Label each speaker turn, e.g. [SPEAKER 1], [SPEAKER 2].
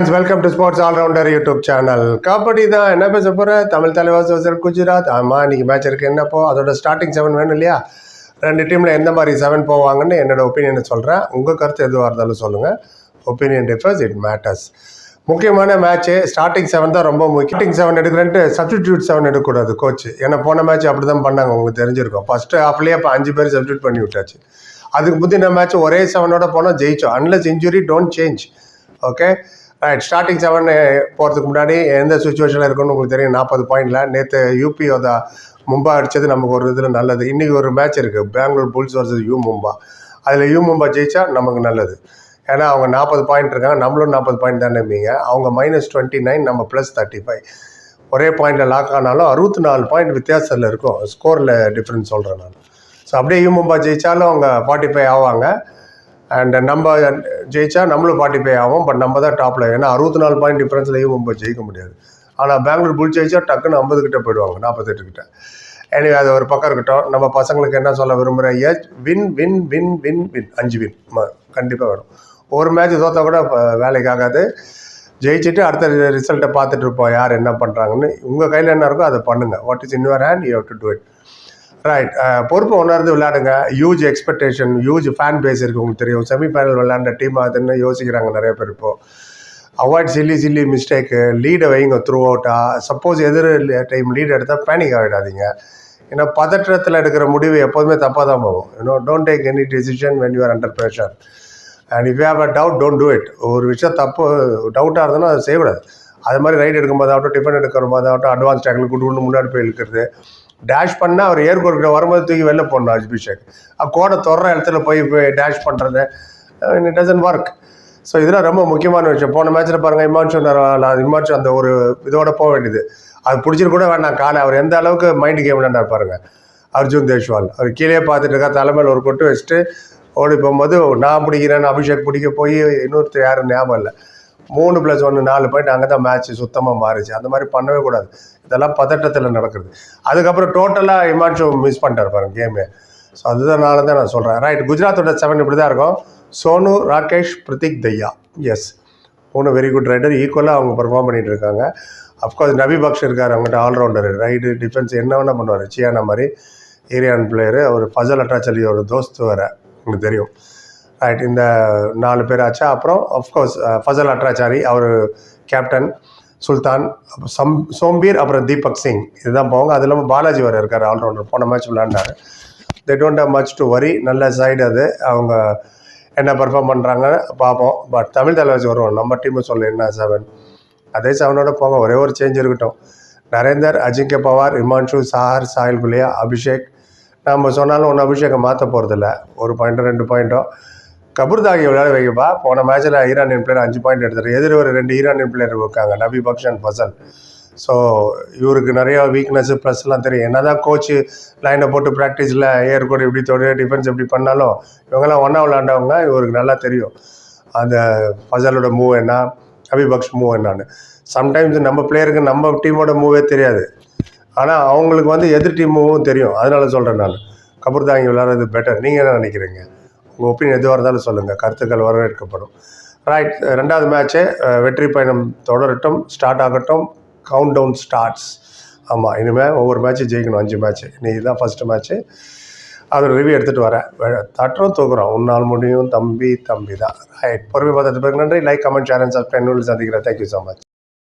[SPEAKER 1] Welcome to sports allrounder YouTube channel kabaddi தான் என்ன பேச போகிற தமிழ் தலைவாஸ் வசர் குஜராத். ஆமாம் இன்றைக்கி மேட்ச் இருக்குது என்னப்போ? அதோட ஸ்டார்டிங் செவன் வேணும் இல்லையா? ரெண்டு டீமில் எந்த மாதிரி செவன் போவாங்கன்னு என்னோட ஒப்பீனியனை சொல்கிறேன் உங்கள் கருத்து எதுவாக இருந்தாலும் சொல்லுங்கள் ஒப்பீனியன் டிஃபர்ஸ் இட் மேட்டர்ஸ் முக்கியமான மேட்ச்சு ஸ்டார்டிங் செவன் தான் ரொம்ப முக்கியம். ஸ்டார்டிங் செவன் எடுக்கிறேன்ட்டு சப்ஸ்டிடியூட் செவன் எடுக்கக்கூடாது கோச் ஏன்னா போன மேட்ச் அப்படி தான் பண்ணாங்க. உங்களுக்கு தெரிஞ்சிருக்கும். ஃபஸ்ட்டு ஹாஃப்லேயே இப்போ அஞ்சு பேர் சப்ஸ்டியூட் பண்ணி விட்டாச்சு. அதுக்கு முந்தின மேட்ச் ஒரே செவனோட போனால் ஜெயிச்சோம். Unless injury don't change okay right starting seven போகிறதுக்கு முன்னாடி எந்த சுச்சுவேஷனில் இருக்குன்னு உங்களுக்கு தெரியும்? நாற்பது பாயிண்டில் நேற்று யூபியோட மும்பா அடித்தது நமக்கு ஒரு இதில் நல்லது. இன்றைக்கி ஒரு மேட்ச் இருக்குது Bengaluru Bulls versus U Mumba அதில் யூ மும்பா ஜெயிச்சா நமக்கு நல்லது. ஏன்னா அவங்க நாற்பது பாயிண்ட் இருக்காங்க. நம்மளும் நாற்பது பாயிண்ட் தானே மீங்க. அவங்க மைனஸ் டுவெண்ட்டி நைன் நம்ம ப்ளஸ் தேர்ட்டி ஃபைவ் ஒரே பாயிண்டில் லாக் ஆனாலும் அறுபத்தி நாலு பாயிண்ட் வித்தியாசத்தில் இருக்கும். ஸ்கோரில் டிஃப்ரென்ஸ் சொல்கிறேன் நான். ஸோ அப்படியே யூ மும்பா ஜெயித்தாலும் அவங்க ஃபார்ட்டி ஃபைவ் ஆவாங்க. அண்ட் நம்ம ஜெயிச்சா நம்மளும் ஃபார்ட்டி ஆகும் பட் நம்ம தான் டாப்பில் ஏன்னா அறுபத்தி நாலு பாயிண்ட் டிஃப்ரென்ஸில் நம்ம ஜெயிக்க முடியாது. ஆனால் பெங்களூர் புல் ஜெயிச்சா டக்குன்னு ஐம்பது கிட்ட போயிடுவாங்க நாற்பத்தெட்டு கிட்ட. எனவே அது ஒரு பக்கம் இருக்கட்டும். நம்ம பசங்களுக்கு என்ன சொல்ல விரும்புகிறேன் yes win win win win win அஞ்சு வின் கண்டிப்பாக வேணும் ஒரு மேட்ச் தோத்தா கூட இப்ப வேலைக்கு ஆகாது. ஜெயிச்சுட்டு அடுத்த ரிசல்ட்டை பார்த்துட்டு இருப்போம் யார் என்ன பண்ணுறாங்கன்னு உங்கள் கையில் என்ன இருக்கோ அதை பண்ணுங்கள் what is in your hand you to do it right பொறுப்பு உணர்ந்து விளையாடுங்க. Huge expectation huge fan base இருக்குது உங்களுக்கு தெரியும். செமிஃபைனல் விளையாண்ட டீம் அதுன்னு யோசிக்கிறாங்க நிறைய பேர் இப்போது அவாய்ட் சில்லி சில்லி மிஸ்டேக்கு லீடை வைங்க த்ரூ அவுட்டாக சப்போஸ் எதிர் டைம் லீட் எடுத்தால் பேனிக் ஆகிடாதீங்க ஏன்னா பதற்றத்தில் எடுக்கிற முடிவு எப்போதுமே தப்பாக தான் போகும். You know don't take any decision when you're under pressure and if you have a doubt don't do it ஒரு விஷயம் தப்பு டவுட்டாக இருந்ததுன்னா அதை செய்யக்கூடாது. அது மாதிரி ரைட் எடுக்கும்போது ஆகட்டும் டிஃபன் எடுக்கிற போது ஆகட்டும் அட்வான்ஸ் டேக்கில் கூட்டு முன்னாடி போய் இழுக்கிறது. டேஷ் பண்ணால் அவர் ஏர்கோர்க்கிட்ட வரும்போது தூக்கி வெளில போடணும் அபிஷேக். கோடை தொடர இடத்துல போய் போய் டேஷ் பண்ணுறது இட் டசன் ஒர்க் ஸோ இதெல்லாம் ரொம்ப முக்கியமான விஷயம். போன மேட்ச்சில் பாருங்கள் இமான்ஷு இமான்ஷு அந்த ஒரு இதோட போக வேண்டியது. அது பிடிச்சிட்டு கூட வேண்டாம் காலை அவர் எந்த அளவுக்கு மைண்டு கேம் விளையாண்டார் பாருங்கள் அர்ஜுன் தேஷ்வால். அவர் கீழே பார்த்துட்டு இருக்கா தலைமையில் ஒரு கொட்டு வச்சுட்டு ஓடி போகும்போது நான் பிடிக்கிறேன்னு அபிஷேக் பிடிக்க போய் இன்னொருத்தர் யாரும் ஞாபகம் இல்லை. மூணு ப்ளஸ் ஒன்று நாலு பாயிண்ட் அங்கே தான் மேட்ச் சுத்தமாக மாறிச்சு. அந்த மாதிரி பண்ணவே கூடாது. இதெல்லாம் பதட்டத்தில் நடக்கிறது அதுக்கப்புறம் டோட்டலாக இமான்ஷு மிஸ் பண்ணிட்டார் பாருங்க கேமே ஸோ அதுதானால தான் நான் சொல்கிறேன் ரைட் குஜராத்தோட செவன் இப்படி தான் இருக்கும். சோனு ராகேஷ் பிரதீக் தையா. எஸ் மூணு வெரி குட் ரைடர் ஈக்குவலாக அவங்க பெர்ஃபார்ம் பண்ணிட்டு இருக்காங்க. அஃப்கோர்ஸ் நபி பக்ஷ் இருக்கார் அவங்ககிட்ட ஆல்ரவுண்டர் ரைடு டிஃபென்ஸ் என்ன வேணால் பண்ணுவார். சியானா மாதிரி ஏரியான் பிளேயரு அவர் ஃபசல் அட்டாச்சலி ஒரு தோஸ்து வர உங்களுக்கு தெரியும். ரைட் இந்த நாலு பேர் ஆச்சா? அப்புறம் அஃப்கோர்ஸ் ஃபசல் அட்ராச்சாரி அவர் கேப்டன் சுல்தான் அப்புறம் சம் சோம்பீர் அப்புறம் தீபக் சிங். இதுதான் போவாங்க. அது இல்லாமல் பாலாஜி வர இருக்கார் ஆல்ரவுண்டர் போன match விளாண்டார் they don't have much to worry நல்ல சைடு அது. அவங்க என்ன பெர்ஃபார்ம் பண்ணுறாங்க பார்ப்போம். பட் தமிழ் தலைவாசி வருவோம் நம்ம டீமும் சொல்ல என்ன செவன் அதே செவனோட போங்க. ஒரே ஒரு சேஞ்ச் இருக்கட்டும். நரேந்தர் அஜிங்கே பவார் இமான்ஷு சாஹர் சாஹில் குலியா அபிஷேக். நம்ம சொன்னாலும் ஒன்று அபிஷேகை மாற்ற போகிறதில்ல ஒரு பாயிண்ட்டோ ரெண்டு பாயிண்ட்டோ கபூர்தாகி விளையாட வைக்கப்பா போன மேட்ச்சில் ஈரானியன் பிளேயர் அஞ்சு பாயிண்ட் எடுத்தார் எதிர் ஒரு ரெண்டு ஈரானியன் பிளேயர் இருக்காங்க நபி பக்ஷ் அண்ட் ஃபசல். ஸோ இவருக்கு நிறையா வீக்னஸ் ப்ளஸ்லாம் தெரியும். என்ன தான் கோச்சு லைனை போட்டு ப்ராக்டிஸில் ஏர் கூட இப்படி தொடு டிஃபென்ஸ் எப்படி பண்ணாலும் இவங்கெல்லாம் ஒன்றா விளாண்டவங்க இவருக்கு நல்லா தெரியும். அந்த ஃபசலோட மூவ் என்ன அபிபக்ஷ் மூவ் என்னான்னு. சம்டைம்ஸ் நம்ம பிளேயருக்கு நம்ம டீமோட மூவே தெரியாது. ஆனால் அவங்களுக்கு வந்து எதிர் டீம் மூவும் தெரியும். அதனால சொல்கிறேன் நான். கபூர்தாங்கி விளாட்றது பெட்டர் நீங்கள் என்ன நினைக்கிறீங்க? உங்கள் ஒப்பீனியன் எதுவாக இருந்தாலும் சொல்லுங்கள் கருத்துக்கள் வரவேற்கப்படும். ரைட் ரெண்டாவது மேட்ச்சு வெற்றி பயணம் தொடரட்டும் ஸ்டார்ட் ஆகட்டும் கவுண்ட் டவுன் ஸ்டார்ட்ஸ் ஆமாம் இனிமேல் ஒவ்வொரு மேட்ச்சும் ஜெயிக்கணும் அஞ்சு மேட்ச்சு இன்னைக்கு தான் ஃபஸ்ட்டு மேட்ச்சு அதோட ரிவ்யூ எடுத்துகிட்டு வரேன். தட்டுறோம் தூக்குறோம். உன்னால் முடியும் தம்பி தம்பி தான் ரைட் பொறுமை பார்த்ததுக்கு பிறகு நன்றி. Like comment share and subscribe நூல் சந்திக்கிறேன். Thank you so much